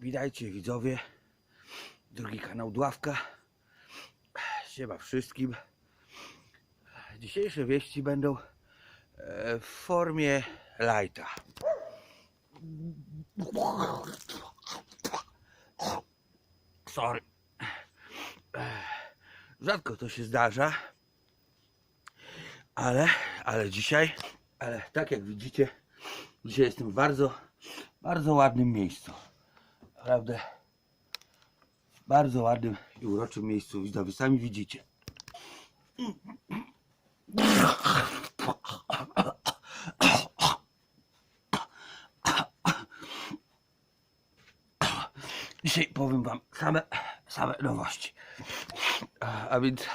Witajcie widzowie. Drugi kanał Dławka. Siema wszystkim. Dzisiejsze wieści będą e, w formie lighta. Sorry. Rzadko to się zdarza. Ale, ale dzisiaj, ale tak jak widzicie, dzisiaj jestem w bardzo, bardzo ładnym miejscu. Naprawdę w bardzo ładnym i uroczym miejscu. Widzowie, sami widzicie. Dzisiaj powiem wam same, same nowości. A więc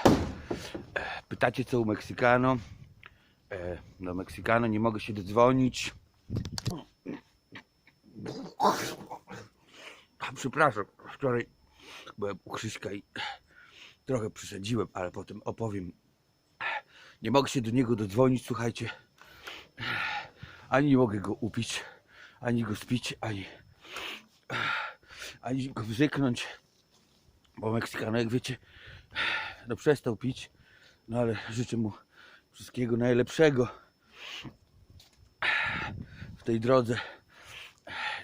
e, pytacie co u Meksykano. E, Do Meksykano nie mogę się dodzwonić. Przepraszam, wczoraj byłem u Krzyśka i trochę przesadziłem, ale potem opowiem. Nie mogę się do niego dodzwonić, słuchajcie. Ani nie mogę go upić, ani go spić, ani, ani go wzyknąć. Bo Meksykano, jak wiecie, no przestał pić. No ale życzę mu wszystkiego najlepszego w tej drodze.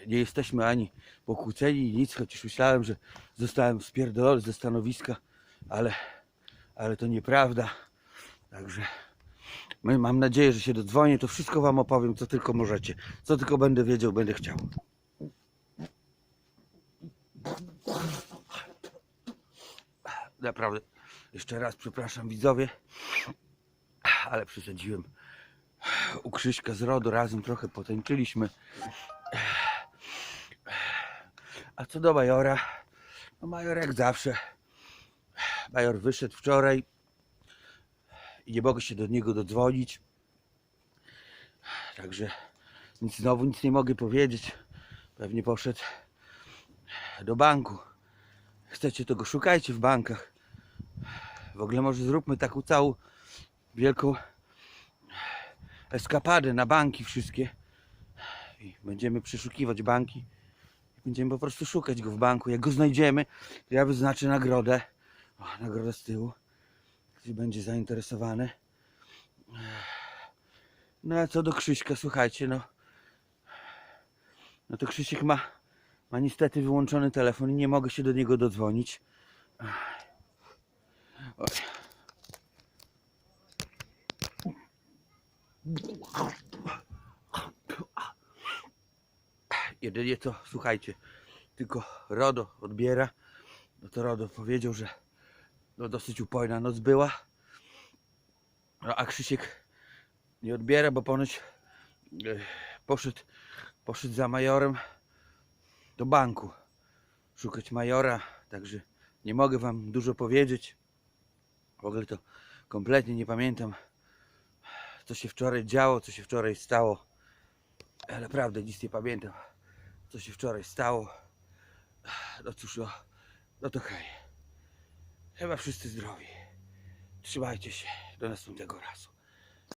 Nie jesteśmy ani pokłóceni, nic, chociaż myślałem, że zostałem spierdolony ze stanowiska, ale, ale to nieprawda. Także mam nadzieję, że się dodzwonię, to wszystko wam opowiem, co tylko możecie. Co tylko będę wiedział, będę chciał. Naprawdę, jeszcze raz przepraszam widzowie, ale przesadziłem. U Krzyśka z RODO razem trochę potańczyliśmy. A co do Majora, no Major jak zawsze. Major wyszedł wczoraj i nie mogę się do niego dodzwonić. Także nic znowu nic nie mogę powiedzieć. Pewnie poszedł do banku. Chcecie to go szukajcie w bankach. W ogóle może zróbmy taką całą wielką eskapadę na banki wszystkie. I będziemy przeszukiwać banki. Będziemy po prostu szukać go w banku. Jak go znajdziemy, to ja wyznaczę nagrodę. O, nagrodę z tyłu. Ktoś będzie zainteresowany. No a co do Krzyśka, słuchajcie, no. No to Krzysiek ma, ma niestety wyłączony telefon i nie mogę się do niego dodzwonić. Oj. Jedynie to, słuchajcie, tylko RODO odbiera. No to RODO powiedział, że no dosyć upojna noc była. No a Krzysiek nie odbiera, bo ponoć e, poszedł, poszedł za majorem do banku szukać majora, także nie mogę wam dużo powiedzieć. W ogóle to kompletnie nie pamiętam, co się wczoraj działo, co się wczoraj stało. Ja naprawdę nic nie pamiętam, co się wczoraj stało. No cóż, no, no to hej. Chyba wszyscy zdrowi. Trzymajcie się. Do następnego razu.